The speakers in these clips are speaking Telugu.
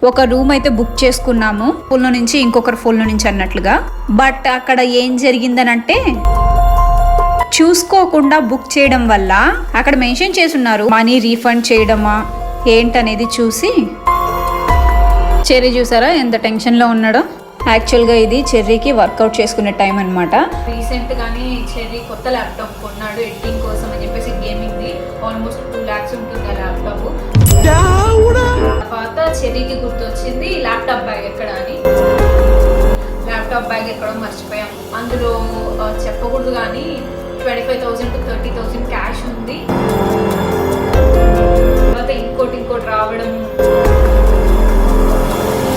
ఒక రూమ్ అయితే బుక్ చేసుకున్నాము ఫోన్ నుంచి ఇంకొకరు ఫోన్ నుంచి అన్నట్లుగా. బట్ అక్కడ ఏం జరిగిందనంటే చూసుకోకుండా బుక్ చేయడం వల్ల అక్కడ మెన్షన్ చేసున్నారు మనీ రీఫండ్ చేయడమా ఏంటనేది చూసి. చెర్రీ చూసారా ఎంత టెన్షన్లో ఉన్నాడో? యాక్చువల్గా ఇది చెర్రీకి వర్కౌట్ చేసుకునే టైం అనమాట రీసెంట్ గానే చెర్రీ కొత్త ల్యాప్టాప్ కొన్నాడు ఎడిటింగ్ కోసం అని చెప్పేసి గేమింగ్ ఆల్మోస్ట్ టూ లాక్స్ ఉంటుంది ఆ ల్యాప్టాప్ చెర్రీకి గుర్తొచ్చింది ల్యాప్టాప్ బ్యాగ్ ఎక్కడ అని. ల్యాప్టాప్ బ్యాగ్ ఎక్కడో మర్చిపోయాం. అందులో చెప్పకూడదు కానీ twenty five thousand to thirty thousand cash ఉంది. తర్వాత ఇంకోటి ఇంకోటి రావడం.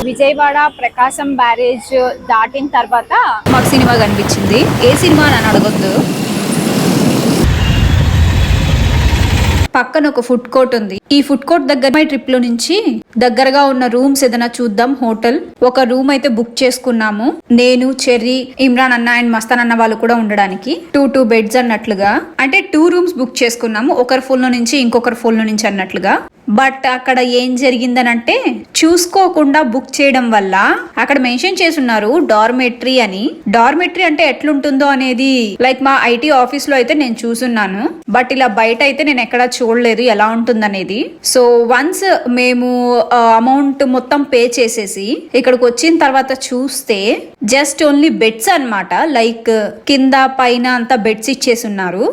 విజయవాడ ప్రకాశం బ్యారేజ్ దాటిన తర్వాత మాకు సినిమా కనిపించింది. ఏ సినిమా అని అడగొద్దు. పక్కన ఒక ఫుడ్ కోర్ట్ ఉంది. ఈ ఫుడ్ కోర్ట్ దగ్గర మై ట్రిప్లో నుంచి దగ్గరగా ఉన్న రూమ్స్ ఏదైనా చూద్దాం హోటల్ ఒక రూమ్ అయితే బుక్ చేసుకున్నాము. నేను చెర్రీ ఇమ్రాన్ అన్న అండ్ మస్తాన్ అన్న వాళ్ళు కూడా ఉండడానికి. టూ టూ బెడ్స్ అన్నట్లుగా. అంటే టూ రూమ్స్ బుక్ చేసుకున్నాము. ఒకరి ఫోన్లో నుంచి ఇంకొకరి ఫోన్లో నుంచి అన్నట్లుగా. బట్ అక్కడ ఏం జరిగిందనంటే చూసుకోకుండా బుక్ చేయడం వల్ల అక్కడ మెన్షన్ చేసున్నారు డార్మెట్రీ అని. డార్మెట్రీ అంటే ఎట్లుంటుందో అనేది లైక్ మా ఐటీ ఆఫీస్లో అయితే నేను చూసున్నాను. బట్ ఇలా బయట అయితే నేను ఎక్కడా చూడలేదు ఎలా ఉంటుందనేది. సో వన్స్ మేము అమౌంట్ మొత్తం పే చేసేసి ఇక్కడికి వచ్చిన తర్వాత చూస్తే జస్ట్ ఓన్లీ బెడ్స్ అన్నమాట. లైక్ కింద పైన అంతా బెడ్స్ ఇచ్చేసి ఉన్నారు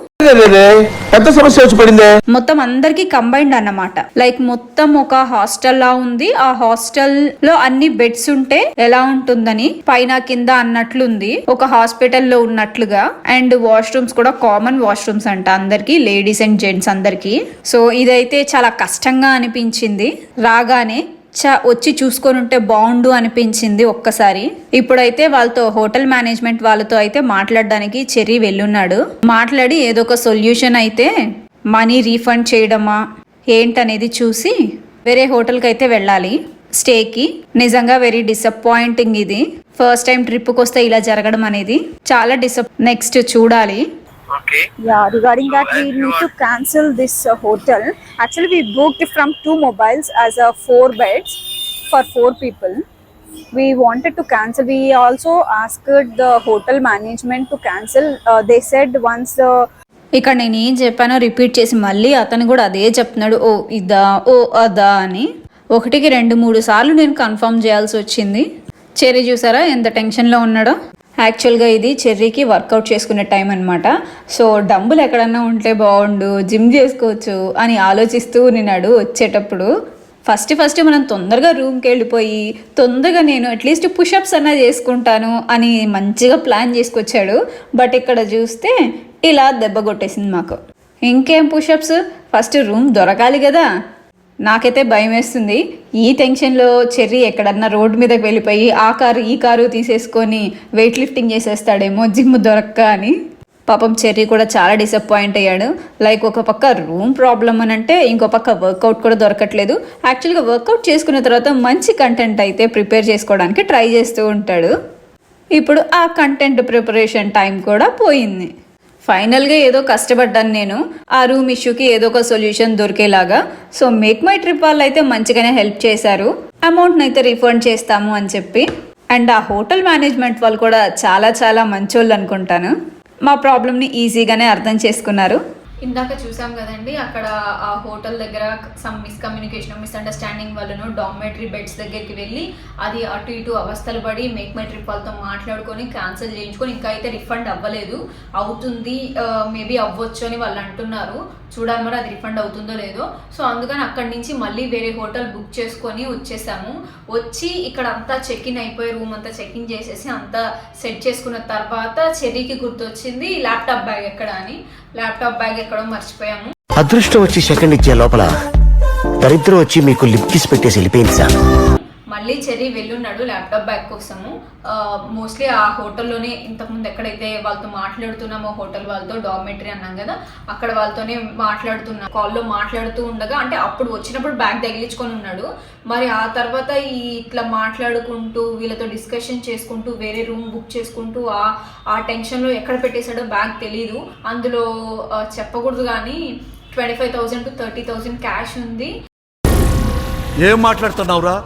పెద్ద సమస్య వచ్చి పడిందే? మొత్తం అందరికి కంబైన్డ్ అన్నమాట. లైక్ మొత్తం ఒక హాస్టల్ లా ఉంది. ఆ హాస్టల్లో అన్ని బెడ్స్ ఉంటే ఎలా ఉంటుందని పైన కింద అన్నట్లుంది. ఒక హాస్పిటల్లో ఉన్నట్లుగా. అండ్ వాష్రూమ్స్ కూడా కామన్ వాష్రూమ్స్ అంట అందరికి లేడీస్ అండ్ జెంట్స్ అందరికి. సో ఇదైతే చాలా కష్టంగా అనిపించింది. రాగానే చా వచ్చి చూసుకొని ఉంటే బాగుండు అనిపించింది ఒక్కసారి. ఇప్పుడైతే వాళ్ళతో హోటల్ మేనేజ్మెంట్ వాళ్ళతో అయితే మాట్లాడడానికి చెర్రీ వెళ్ళున్నాడు. మాట్లాడి ఏదో ఒక సొల్యూషన్ అయితే మనీ రీఫండ్ చేయడమా ఏంటనేది చూసి వేరే హోటల్కి అయితే వెళ్ళాలి. స్టేకి నిజంగా వెరీ డిసప్పాయింటింగ్ ఇది. ఫస్ట్ టైం ట్రిప్కి వస్తే ఇలా జరగడం అనేది చాలా డిసప్ నెక్స్ట్ చూడాలి. Yeah regarding that we need to cancel this uh, hotel actually we booked from two mobiles as a four beds for four people we wanted to cancel we also asked the hotel management to cancel uh, they said once the ఇక్కడ నేను ఏం చెప్పానో రిపీట్ చేసి మళ్ళీ అతను కూడా అదే చెప్తున్నాడు ఓ ఇదా ఓ అదా అని ఒకటికి రెండు మూడు సార్లు నేను కన్ఫర్మ్ చేయాల్సి వచ్చింది చెర్రీ చూసారా ఎంత టెన్షన్లో ఉన్నాడో యాక్చువల్గా ఇది చెర్రీకి వర్కౌట్ చేసుకునే టైం అనమాట సో డంబులు ఎక్కడన్నా ఉంటే బాగుండు జిమ్ చేసుకోవచ్చు అని ఆలోచిస్తూ ఉన్నాడు వచ్చేటప్పుడు. ఫస్ట్ ఫస్ట్ మనం తొందరగా రూమ్కి వెళ్ళిపోయి తొందరగా నేను అట్లీస్ట్ పుషప్స్ అన్నా చేసుకుంటాను అని మంచిగా ప్లాన్ చేసుకొచ్చాడు. బట్ ఇక్కడ చూస్తే ఇలా దెబ్బ కొట్టేసింది మాకు. ఇంకేం పుషప్స్ ఫస్ట్ రూమ్ దొరకాలి కదా. నాకైతే భయం వేస్తుంది. ఈ టెన్షన్లో చెర్రీ ఎక్కడన్నా రోడ్డు మీదకి వెళ్ళిపోయి ఆ కారు ఈ కారు తీసేసుకొని వెయిట్ లిఫ్టింగ్ చేసేస్తాడేమో జిమ్ దొరక్క అని. పాపం చెర్రీ కూడా చాలా డిసప్పాయింట్ అయ్యాడు. లైక్ ఒక పక్క రూమ్ ప్రాబ్లం అని అంటే ఇంకో పక్క వర్కౌట్ కూడా దొరకట్లేదు. యాక్చువల్గా వర్కౌట్ చేసుకున్న తర్వాత మంచి కంటెంట్ అయితే ప్రిపేర్ చేసుకోవడానికి ట్రై చేస్తూ ఉంటాడు. ఇప్పుడు ఆ కంటెంట్ ప్రిపరేషన్ టైం కూడా పోయింది. ఫైనల్గా ఏదో కష్టపడ్డాను నేను. ఆ రూమ్ ఇష్యూకి ఏదో ఒక సొల్యూషన్ దొరికేలాగా. సో మేక్ మై ట్రిప్ వాళ్ళు అయితే మంచిగానే హెల్ప్ చేశారు. అమౌంట్ని అయితే రిఫండ్ చేస్తాము అని చెప్పి. అండ్ ఆ హోటల్ మేనేజ్మెంట్ వాళ్ళు కూడా చాలా చాలా మంచోళ్ళు అనుకుంటాను. మా ప్రాబ్లమ్ని ఈజీగానే అర్థం చేసుకున్నారు. ఇందాక చూసాం కదండి అక్కడ ఆ హోటల్ దగ్గర సమ్ మిస్కమ్యూనికేషన్ మిస్అండర్స్టాండింగ్ వల్లనో డామెటరీ బెడ్స్ దగ్గరికి వెళ్ళి అది అటు ఇటు అవస్థలు పడి మేక్ మై ట్రిప్ వాళ్ళతో మాట్లాడుకొని క్యాన్సిల్ చేయించుకొని ఇంకా అయితే రిఫండ్ అవ్వలేదు. అవుతుంది మేబీ అవ్వచ్చు అని వాళ్ళు అంటున్నారు. చూడాలి మరి అది రిఫండ్ అవుతుందో లేదో. సో అందుకని అక్కడి నుంచి మళ్ళీ వేరే హోటల్ బుక్ చేసుకొని వచ్చేసాము. వచ్చి ఇక్కడ అంతా చెక్ ఇన్ అయిపోయి రూమ్ అంతా చెక్ ఇన్ చేసేసి అంతా సెట్ చేసుకున్న తర్వాత చెర్రీకి గుర్తొచ్చింది ల్యాప్టాప్ బ్యాగ్ ఎక్కడ అని. ల్యాప్టాప్ బ్యాగ్ ఎక్కడో మర్చిపోయాము. అదృష్టం వచ్చి సెకండ్ ఇచ్చే లోపల దరిద్రం వచ్చి మీకు లిప్ కిస్ పెట్టేసి వెళ్ళిపోయింది సార్. చెర్రీ వెళ్ళున్నాడు ల్యాప్టాప్ బ్యాగ్ కోసము. మోస్ట్లీ ఆ హోటల్లోనే ఇంతకుముందు ఎక్కడైతే వాళ్ళతో మాట్లాడుతున్నామో హోటల్ వాళ్ళతో డార్మెటరీ అన్నాం కదా అక్కడ వాళ్ళతోనే మాట్లాడుతున్నా. కాల్లో మాట్లాడుతూ ఉండగా అంటే అప్పుడు వచ్చినప్పుడు బ్యాగ్ తగిలించుకొని ఉన్నాడు. మరి ఆ తర్వాత ఈ ఇట్లా మాట్లాడుకుంటూ వీళ్ళతో డిస్కషన్ చేసుకుంటూ వేరే రూమ్ బుక్ చేసుకుంటూ ఆ ఆ టెన్షన్లో ఎక్కడ పెట్టేశాడో బ్యాగ్ తెలీదు. అందులో చెప్పకూడదు కానీ twenty five thousand to thirty thousand cash ఉంది. ఏం మాట్లాడుతున్నావురా?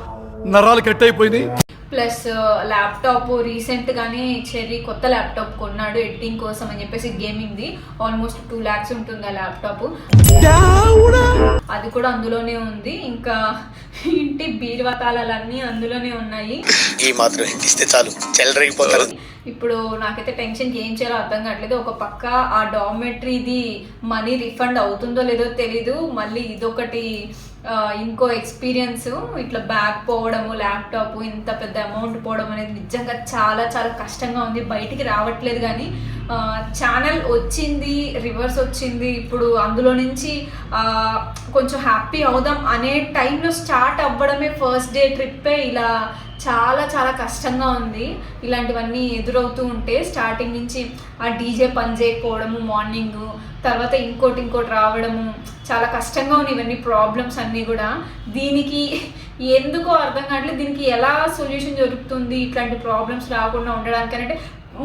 నరాలు కట్ అయిపోయింది ప్లస్ ల్యాప్టాప్ రీసెంట్ గానే చెర్రీ కొత్త ల్యాప్టాప్ కొన్నాడు ఎడిటింగ్ కోసం అని చెప్పేసి గేమింగ్ది ఆల్మోస్ట్ టూ ల్యాక్స్ ఉంటుంది ఆ ల్యాప్టాప్ అది కూడా అందులోనే ఉంది. ఇంకా ఇంటి బీరువాతాలన్నీ అందులోనే ఉన్నాయి. ఈ మాత్రం ఇస్తే చాలు. ఇప్పుడు నాకైతే టెన్షన్ ఏం చేయాలో అర్థం కావట్లేదు. ఒక పక్క ఆ డామెట్రీది మనీ రిఫండ్ అవుతుందో లేదో తెలీదు. మళ్ళీ ఇదొకటి ఇంకో ఎక్స్పీరియన్స్ ఇట్లా బ్యాగ్ పోవడము ల్యాప్టాప్ ఇంత పెద్ద అమౌంట్ పోవడం అనేది నిజంగా చాలా చాలా కష్టంగా ఉంది. బయటికి రావట్లేదు కానీ ఛానల్ వచ్చింది రివర్స్ వచ్చింది. ఇప్పుడు అందులో నుంచి కొంచెం హ్యాపీ అవుదాం అనే టైంలో స్టార్ట్ అవ్వడమే ఫస్ట్ డే ట్రిప్పే ఇలా చాలా చాలా కష్టంగా ఉంది. ఇలాంటివన్నీ ఎదురవుతూ ఉంటే స్టార్టింగ్ నుంచి ఆ డీజే పని చేయకపోవడము మార్నింగ్ తర్వాత ఇంకోటి ఇంకోటి రావడము చాలా కష్టంగా ఉన్నాయి ఇవన్నీ ప్రాబ్లమ్స్ అన్నీ కూడా. దీనికి ఎందుకో అర్థం కావట్లేదు. దీనికి ఎలా సొల్యూషన్ దొరుకుతుంది? ఇట్లాంటి ప్రాబ్లమ్స్ రాకుండా ఉండడానికి అంటే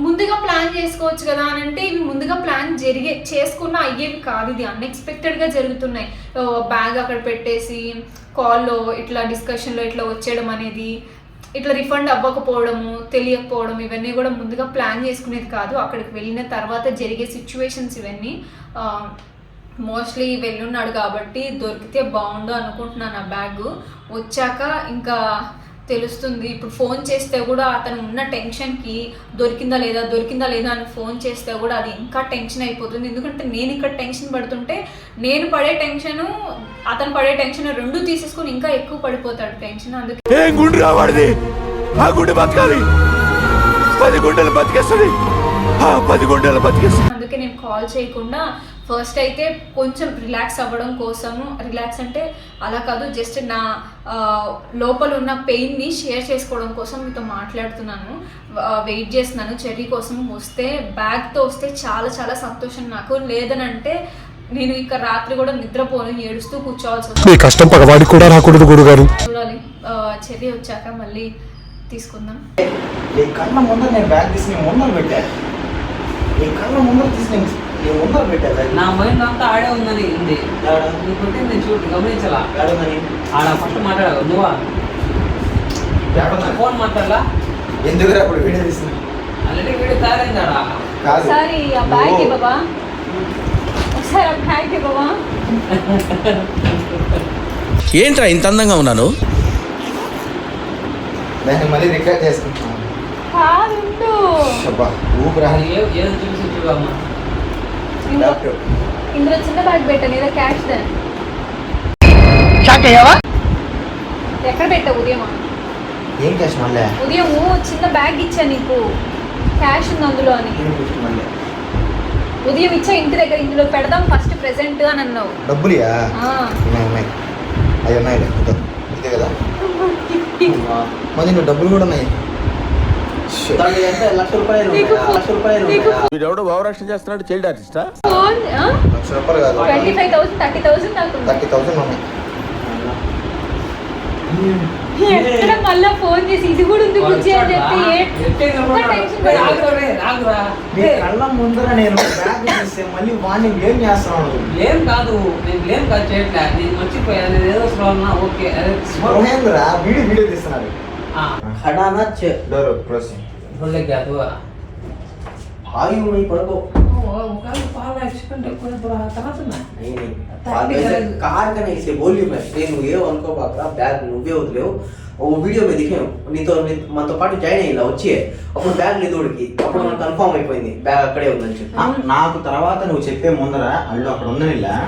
ముందుగా ప్లాన్ చేసుకోవచ్చు కదా అని అంటే ఇవి ముందుగా ప్లాన్ జరిగే చేసుకున్న అయ్యేవి కాదు ఇది. అన్ఎక్స్పెక్టెడ్గా జరుగుతున్నాయి. బ్యాగ్ అక్కడ పెట్టేసి కాల్లో ఇట్లా డిస్కషన్లో ఇట్లా వచ్చేయడం అనేది ఇట్లా రిఫండ్ అవ్వకపోవడము తెలియకపోవడం ఇవన్నీ కూడా ముందుగా ప్లాన్ చేసుకునేది కాదు. అక్కడికి వెళ్ళిన తర్వాత జరిగే సిచ్యువేషన్స్ ఇవన్నీ మోస్ట్లీ వెళ్ళున్నాడు కాబట్టి దొరికితే బాగుండు అనుకుంటున్నాను ఆ బ్యాగ్. వచ్చాక ఇంకా తెలుస్తుంది. ఇప్పుడు ఫోన్ చేస్తే కూడా అతను ఉన్న టెన్షన్కి దొరికిందా లేదా దొరికిందా లేదా అని ఫోన్ చేస్తే కూడా అది ఇంకా టెన్షన్ అయిపోతుంది. ఎందుకంటే నేను ఇక్కడ టెన్షన్ పడుతుంటే నేను పడే టెన్షను అతను పడే టెన్షన్ రెండు తీసేసుకొని ఇంకా ఎక్కువ పడిపోతాడు టెన్షన్ అందుకే గుండు రావాడిది ఆ గుండె బతకాలి. పది గుండెలు బతికేస్తుంది. పది గుండెలు బతికేస్తుంది. అందుకే నేను కాల్ చేయకుండా ఫస్ట్ అయితే కొంచెం రిలాక్స్ అవ్వడం కోసము. రిలాక్స్ అంటే అలా కాదు జస్ట్ నా లోపల ఉన్న పెయిన్ని షేర్ చేసుకోవడం కోసం మీతో మాట్లాడుతున్నాను. వెయిట్ చేస్తున్నాను. చెర్రీ కోసం వస్తే బ్యాగ్తో వస్తే చాలా చాలా సంతోషం నాకు. లేదనంటే నేను ఇక రాత్రి కూడా నిద్రపోను ఏడుస్తూ కూర్చోవాల్సి వస్తుంది. కష్టం పగవాడికి కూడా రాకూడదు గురుగారు. చూడాలి. చెర్రీ వచ్చాక మళ్ళీ తీసుకుందాం. నీ కళ్ళ ముందర నేను బ్యాగ్ తీసి నేను ముందర పెట్టా? నీ కళ్ళ ముందర తీసి నేను నా మైండ్ అంతా ఆడే ఉందని ఉంది. కొట్టింది నేను చూడు గమనించలా? ఆడ ఫస్ట్ మాట్లాడావు నువ్వా? ఫోన్ మాట్లాడలా? ఎందుకురా అప్పుడు వీడియో తీసిన ఆల్రెడీ వీడియో తయారైంది ఆడ ఒకసారి ఆ బ్యాగ్ బాబా ఒకసారి ఆ బ్యాగ్ బాబా ఏంట్రా ఇంత అందంగా ఉన్నాను? దాన్ని మళ్ళీ రికార్డ్ చేసుకుంటున్నాను. కాదు అబ్బా ఊపిరా ఏ- ఏదో చూసి చూడమ్మా డాక్టర్ ఇందులో చిన్న బ్యాగ్ పెట్టాను ఏదో క్యాష్ దాన్ని. ఎక్కడ పెట్టావు ఉదయం ఏం క్యాష్ మళ్ళీ? ఉదయం చిన్న బ్యాగ్ ఇచ్చా నీకు. క్యాష్ ఉంది అందులో అని. మళ్ళీ? ఉదయం ఇచ్చా ఇంటి దగ్గర ఇందులో పెడదాం ఫస్ట్ ప్రెసెంట్ అని అన్నావు. డబ్బులియా? ఆ. ఉన్నాయి అవి ఉన్నాయి ఇదే కదా. మరి నువ్వు డబ్బులు కూడా ఉన్నాయి. వీడెవడో భావరక్షణ చేస్తున్నాడు చైల్డ్ ఆర్టిస్టా? ఫోన్ లక్ష రూపాయలు కాదు. Twenty five thousand thirty thousand దాకా ఉంది. థర్టీ థౌసండ్ ఉన్నాయి ఎక్కడ మళ్ళా ఫోన్ చేసి ఇది కూడా ఉంది బుజ్జి అని చెప్పి? ఏ-? టెన్షన్ ఏ, ఏ, కళ్ళ ముందర నేను బ్యాగ్ తీస్తే మళ్ళీ చేస్తున్నాను బ్లేమ్ కాదు నేను బ్లేమ్ కాదు చేయట్లే. నేను మర్చిపోయా నేను ఏదో స్లోన్ ఓకే. అదే మహేంద్ర వీడియో వీడియో తీస్తున్నాడు. హడానా చే డోర్ క్లోజ్ बोले क्या हुआ హాయి ఉన్నాయి పడుకో ఒకవేళ పాలు యాక్సిడెంట్ ఎక్కువ తర్వాత नहीं नहीं बाद में से कार का नहीं से बोली मैं నేను నువ్వే అనుకోబాక బ్యాగ్ నువ్వే వదిలేవు ఓ వీడియో మీద దిగాం నీతో నీ- మనతో పాటు జాయిన్ అయ్యి ఇలా వచ్చి అప్పుడు బ్యాగ్ లేదు ఉడికి అప్పుడు మనకు కన్ఫర్మ్ అయిపోయింది బ్యాగ్ అక్కడే ఉందని చెప్పి నాకు తర్వాత నువ్వు చెప్పే ముందర అల్లు అక్కడ ఉందని ఆ.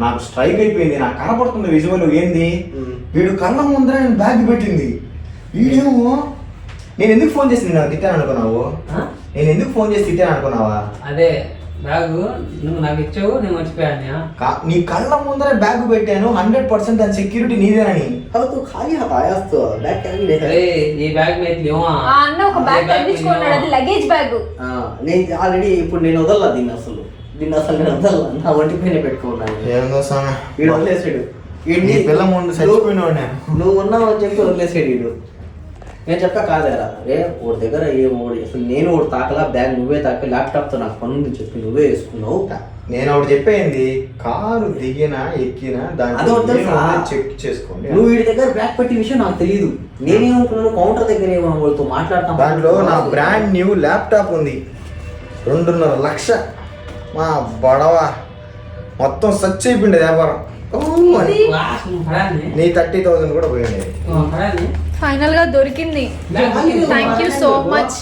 నాకు స్ట్రైక్ అయిపోయింది నాకు కనపడుతుంది విజువల్ ఏంది ఉమ్. వీడు కళ్ళ ముందర నేను బ్యాగ్ పెట్టింది వీడేమో నేను ఎందుకు ఫోన్ చేసి నేను తిట్టాను అనుకున్నావు నేను ఎందుకు ఫోన్ చేసి తిట్టాను అనుకున్నావా అదే బ్యాగ్ నువ్వు నాకు ఇచ్చావు నేను మర్చిపోయాను కా- నీ కళ్ళ ముందర బ్యాగ్ పెట్టాను హండ్రెడ్ పర్సెంట్ దాని సెక్యూరిటీ నీదేనని अब तो खाली हाथ आया तो बैग क्या नहीं लेता అరే ఈ బ్యాగ్ మీద లేవా ఆ అన్న ఒక బ్యాగ్ తగ్గించుకున్నాడు అది లగేజ్ బ్యాగ్ నేను ఆల్రెడీ ఇప్పుడు నేను వదల్లా దీన్ని అసలు దీన్ని అసలు నేను వదల్లా నా ఒంటి పైన పెట్టుకున్నాను ఏందో స్వామి వీడు వదిలేసాడు నీ పిల్ల ముందు చచ్చిపోయినావు నేను నువ్వు ఉన్నావు అని చెప్పి వదిలేసాడు వీడు నేను చెప్పా కాదేరా రే ఓడి దగ్గర ఏం ఓడి? అసలు నేను ఓడి తాకలా? బ్యాగ్ నువ్వే తాకి ల్యాప్టాప్తో నాకు పని ఉంది చెప్పి నువ్వే వేసుకున్నావు? నేను ఒకటి చెప్పేయండి కారు దిగినా ఎక్కినా అది వద్దు దాన్ని సార్. చెక్ చేసుకోండి నువ్వు వీడి దగ్గర బ్యాగ్ పెట్టిన విషయం నాకు తెలియదు నేనేమనుకున్నాను కౌంటర్ దగ్గర ఏమో వాళ్ళతో మాట్లాడతాం దాంట్లో నా బ్రాండ్ న్యూ ల్యాప్టాప్ ఉంది. రెండున్నర లక్ష. మా బడవ. మొత్తం సచ్ అయిపోయింది వ్యాపారం. ఓ అని. నీ థర్టీ థౌసండ్ కూడా పోయింది. ఫైనల్గా దొరికింది థ్యాంక్ యూ సో మచ్